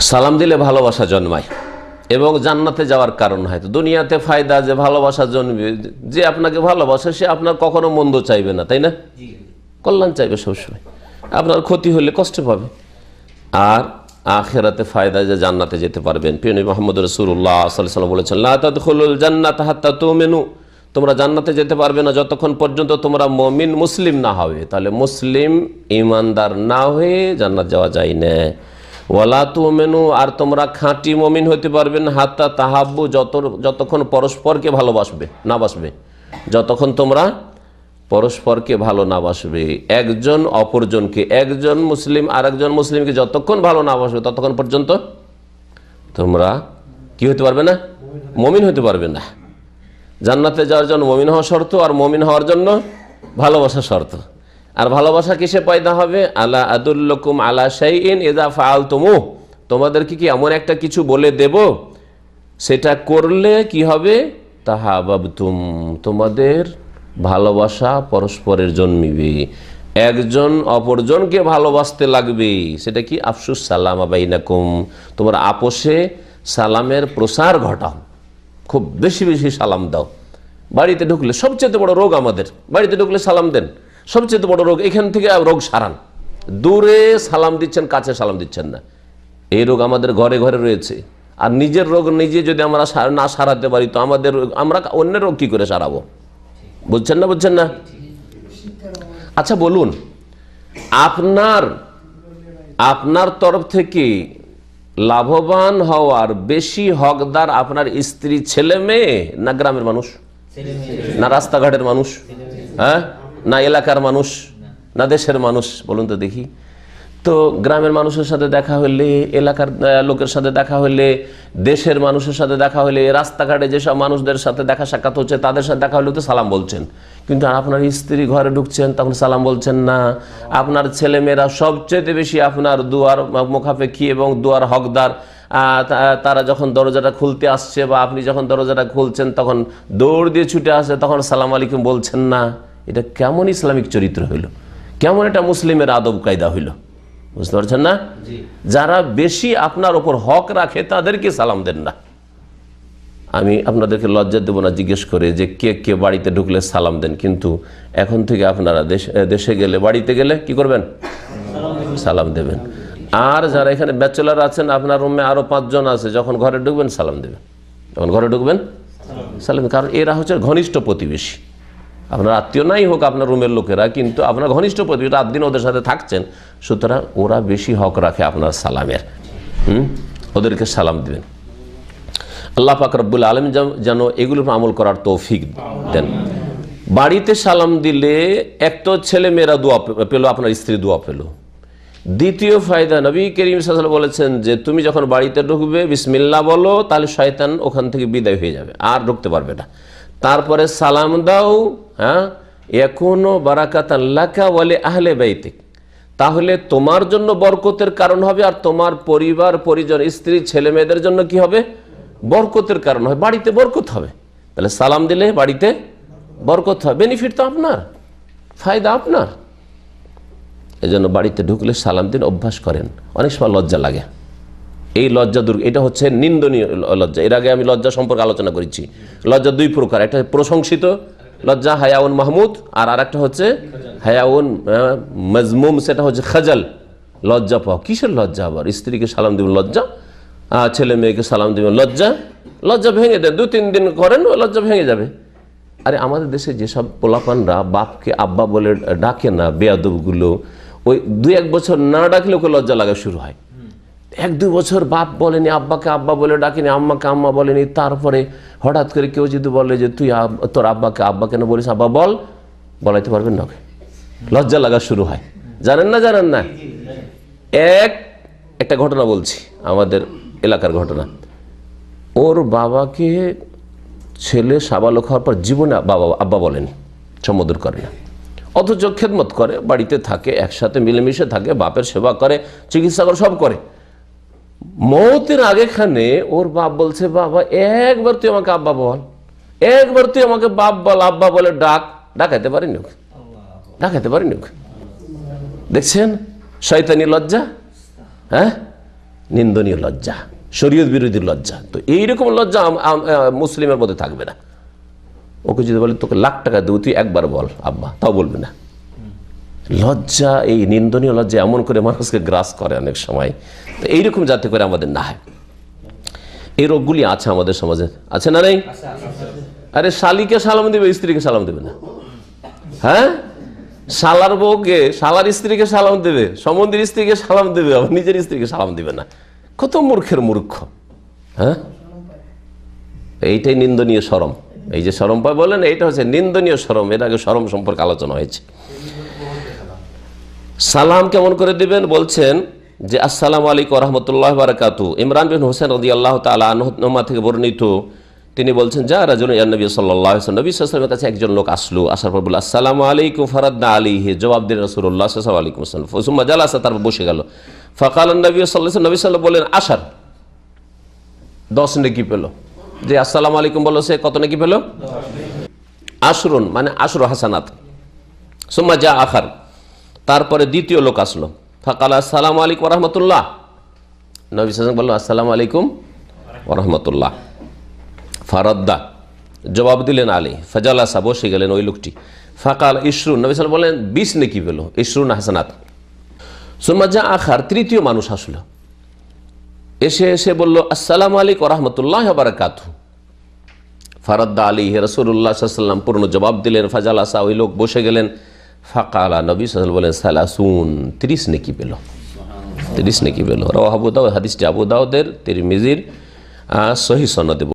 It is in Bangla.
সালাম দিলে ভালোবাসা জন্মায় এবং জান্নাতে যাওয়ার কারণ হয়। তো দুনিয়াতে ফায়দা যে ভালোবাসা জন্মে, যে আপনাকে ভালোবাসে, সে আপনার কখনো মন্দ চাইবে না, তাই না? কল্যাণ চাইবে সবসময়। আপনার ক্ষতি হলে কষ্ট পাবে। আর আখেরাতে ফায়দা যে জান্নাতে যেতে পারবেন। পিয়নি মোহাম্মদ রসুল্লাহ সাল্লাম বলেছেন লাতুল জান্নাত হাত্তা তো মেনু তোমরা জান্নাতে যেতে পারবে না যতক্ষণ পর্যন্ত তোমরা মমিন, মুসলিম না হবে। তাহলে মুসলিম ইমানদার না হয়ে জান্নাত যাওয়া যায় না। ওয়ালা তু মেনু আর তোমরা খাঁটি মমিন হতে পারবেন হাত্তা তাহাব্বু যত যতক্ষণ পরস্পরকে ভালোবাসবে না বাসবে। যতক্ষণ তোমরা পরস্পরকে ভালো না বাসবে। একজন অপরজনকে, একজন মুসলিম আর একজন মুসলিমকে যতক্ষণ ভালো না বাসবে, ততক্ষণ পর্যন্ত তোমরা কি হতে পারবে না? মমিন হতে পারবে না। জান্নাতে যাওয়ার জন্য মমিন হওয়া শর্ত, আর মমিন হওয়ার জন্য ভালোবাসা শর্ত। আর ভালোবাসা কিসে পয়দা হবে? আলা আদুল্লকুম আলা শাইইন ইদা ফাআল তুমু তোমাদেরকে কি এমন একটা কিছু বলে দেব? সেটা করলে কি হবে? তাহাবাবতুম, তোমাদের ভালোবাসা পরস্পরের জন্মিবে। একজন অপরজনকে ভালোবাসতে লাগবে। সেটা কি? আফসুস সালাম আবাইনাকুম তোমার আপোষে সালামের প্রসার ঘটাও। খুব বেশি বেশি সালাম দাও। বাড়িতে ঢুকলে সবচেয়ে বড় রোগ আমাদের। বাড়িতে ঢুকলে সালাম দেন। সবচেয়ে বড় রোগ এখান থেকে রোগ সারান। দূরে সালাম দিচ্ছেন কাছে সালাম দিচ্ছেন না। এই রোগ আমাদের ঘরে ঘরে রয়েছে। আর নিজের রোগ নিজে যদি আমরা না সারাতে পারি তো আমাদের আমরা অন্যের রোগ কী করে সারাবো? বুঝছেন না বুঝছেন না? আচ্ছা বলুন আপনার আপনার তরফ থেকে লাভবান হওয়ার বেশি হকদার আপনার স্ত্রী ছেলে মেয়ে না গ্রামের মানুষ? না রাস্তাঘাটের মানুষ? হ্যাঁ? না এলাকার মানুষ না। দেশের মানুষ বলুন তো দেখি। তো গ্রামের মানুষের সাথে দেখা হলে এলাকার লোকের সাথে দেখা হলে দেশের মানুষের সাথে দেখা হলে রাস্তাঘাটে যেসব মানুষদের সাথে দেখা সাক্ষাৎ হচ্ছে তাদের সাথে দেখা হলে তো সালাম বলছেন। কিন্তু আপনার স্ত্রী ঘরে ঢুকছেন তখন সালাম বলছেন না। আপনার ছেলেমেয়েরা সবচেয়ে বেশি আপনার দুয়ার মুখাপেক্ষী এবং দুয়ার হকদার। তারা যখন দরজাটা খুলতে আসছে বা আপনি যখন দরজাটা খুলছেন তখন দৌড় দিয়ে ছুটে আসে তখন সালাম আলাইকুম বলছেন না। এটা কেমন ইসলামিক চরিত্র হইল? কেমন এটা মুসলিমের আদব কায়দা হইল? বুঝতে পারছেন না? যারা বেশি আপনার ওপর হক রাখে তাদেরকে সালাম দেন না। আমি আপনাদেরকে লজ্জা দেবো না জিজ্ঞেস করে যে কে কে বাড়িতে ঢুকলে সালাম দেন কিন্তু এখন থেকে আপনারা দেশে দেশে গেলে বাড়িতে গেলে কি করবেন? সালাম দেবেন। আর যারা এখানে ব্যাচেলার আছেন আপনার রুমে আরও পাঁচজন আছে যখন ঘরে ঢুকবেন সালাম দেবেন। যখন ঘরে ঢুকবেন সালাম কারণ এরা হচ্ছে ঘনিষ্ঠ প্রতিবেশী। আপনার আত্মীয় নাই হোক আপনার রুমের লোকেরা, কিন্তু আপনার ঘনিষ্ঠ প্রতিবেশী রাত দিন ওদের সাথে থাকছেন। সুতরাং ওরা বেশি হক রাখে আপনার সালামের। হুম? ওদেরকে সালাম দিবেন। আল্লাহ পাক রব্বুল আলম যেন এগুলোর আমল করার তৌফিক দেন। বাড়িতে সালাম দিলে এক তো ছেলে মেয়েরা দোয়া পেল, আপনার স্ত্রী দোয়া পেল। দ্বিতীয় ফায়দা, নবী করিম সাল বলেছেন যে, তুমি যখন বাড়িতে ঢুকবে বিসমিল্লা বলো, তাহলে শয়তান ওখান থেকে বিদায় হয়ে যাবে, আর ঢুকতে পারবে না। তারপরে সালাম দাও হ্যাঁ? এখনও বারাকাত আল্লাকা বলে আহলে বাইতিক। তাহলে তোমার জন্য বরকতের কারণ হবে আর তোমার পরিবার, পরিজন, স্ত্রী, ছেলে মেয়েদের জন্য কি হবে? বরকতের কারণ হবে। বাড়িতে বরকত হবে। তাহলে সালাম দিলে বাড়িতে বরকত হবে। বেনিফিট তো আপনার, ফায়দা আপনার। এজন্য বাড়িতে ঢুকলে সালাম দিন, অভ্যাস করেন। অনেক সময় লজ্জা লাগে। এই লজ্জা দুর্গ, এটা হচ্ছে নিন্দনীয় লজ্জা। এর আগে আমি লজ্জা সম্পর্কে আলোচনা করেছি। লজ্জা দুই প্রকার, একটা প্রশংসিত লজ্জা, হায়াউন মাহমুদ, আর আরেকটা হচ্ছে হায়াউন মজমুম, সেটা হচ্ছে খাজাল, লজ্জা পাওয়া। কিসের লজ্জা আবার? স্ত্রীকে সালাম দিবেন, লজ্জা? ছেলে মেয়েকে সালাম দিবেন, লজ্জা? লজ্জা ভেঙে দেন দু তিন দিন করেন লজ্জা ভেঙে যাবে। আরে আমাদের দেশে যেসব পোলাপানরা বাপকে আব্বা বলে ডাকে না, বেয়াদবগুলো, ওই দু এক বছর না ডাকলে ওকে লজ্জা লাগা শুরু হয়। এক দুই বছর বাপ বলেনি, আব্বাকে আব্বা বলে ডাকেনি, আম্মাকে আম্মা বলেনি। তারপরে হঠাৎ করে কেউ যদি বলে যে তুই তোর আব্বাকে, আব্বা কেন বলিস? আব্বা বল, বলাইতে পারবেন না লজ্জা লাগা শুরু হয়। জানেন না জানেন না? এক, একটা ঘটনা বলছি, আমাদের এলাকার ঘটনা। ওর বাবাকে ছেলে সাবালক হওয়ার পর জীবনে বাবা, আব্বা বলেনি, সম্বোধন করে না। অথচ খেদমত করে, বাড়িতে থাকে, একসাথে মিলেমিশে থাকে, বাপের সেবা করে, চিকিৎসা করে, সব করে। মৌতের আগেখানে ওর বাপ বলছে, বাবা, একবার তুই আমাকে আব্বা বল। একবার তুই আমাকে বাপ বল, আব্বা বলে ডাক। ডাকাইতে পারিনি ওকে। ডাকাইতে পারিনি ওকে। দেখছেন? শয়তানি লজ্জা? হ্যাঁ? নিন্দনীয় লজ্জা, শরীয়ত বিরোধী লজ্জা। তো এইরকম লজ্জা মুসলিমের মধ্যে থাকবে না। ওকে যদি বলে, তোকে লাখ টাকা দেবো, তুই একবার বল, আব্বা। তাও বলবে না। লজ্জা, এই নিন্দনীয় লজ্জা এমন করে মানুষকে গ্রাস করে অনেক সময়। তো এইরকম যাতে করে আমাদের না হয়। এই রোগগুলি আছে আমাদের সমাজে। আছে না নেই? আরে শালিকে সালাম দিবে, স্ত্রীকে সালাম দেবে না। হ্যাঁ? শালার বউকে, শালার স্ত্রীকে সালাম দেবে সম্বন্ধীর স্ত্রীকে সালাম দেবে, আবার নিজের স্ত্রীকে সালাম দেবে না। কত মূর্খের মূর্খ। হ্যাঁ? এইটাই নিন্দনীয় সরম। এই যে সরম পায় বলেন এইটা হচ্ছে নিন্দনীয় সরম। এর আগে সরম সম্পর্কে আলোচনা হয়েছে। সালাম কেমন করে দিবেন? বলছেন যে, আসসালামু আলাইকুম রহমতুল্লাহ বারাকাতু ইমরান বিন হোসেন রদি আল্লাহ তালা থেকে বর্ণিত। তিনি বলছেন, যা রাজন নবী সাল্লাহ নবী কাছে একজন লোক আসলো, আসার পর বলল, আসসালামু আলাইকুম ফরাদ্দা আলী হে জবাব দিন রসুল্লাহ সাল্লাম আলাইকুম আসসালাম জাল আসা তারপর বসে গেল। ফকাল নবী সাল্লাহ নবী সাল্লাম বললেন, আসার। দশ নেকি পেল। যে, আসসালামু আলাইকুম বলল, সে কত নেকি পেল? আশরুন মানে আশর হাসানাত। সুম্মা যা আখার। তারপরে দ্বিতীয় লোক আসলো। ফাকাল, আসসালামু আলাইকুম রহমতুল্লাহ নবী সালাম বলল, আসসালামু আলাইকুম রহমতুল্লাহ ফারদ্দা, জবাব দিলেন আলী, ফজালাসা, বসে গেলেন ওই লোকটি। ফাকাল ইসরুন নবী সালাম বললেন, বিশ নেকি পেল ইসরুন হাসানাত। সুম্মা যা আখার, তৃতীয় মানুষ আসলো। এসে এসে বলল, আসসালামু আলাইকুম রহমতুল্লাহ বারাকাতু ফারাদ্দা আলী রসুল্লাহ সাল্লাম পূর্ণ জবাব দিলেন ফাজাল আসা ওই লোক বসে গেলেন। ফাঁকা আলা নবী সাল বলেন সালাসুন, তিরিশ নেকি পেল। তিরিশ নেকি পেল। রাহ আবু দাউদ, হাদিসটি আবু দাউদের, তিরমিজির সহি সনদে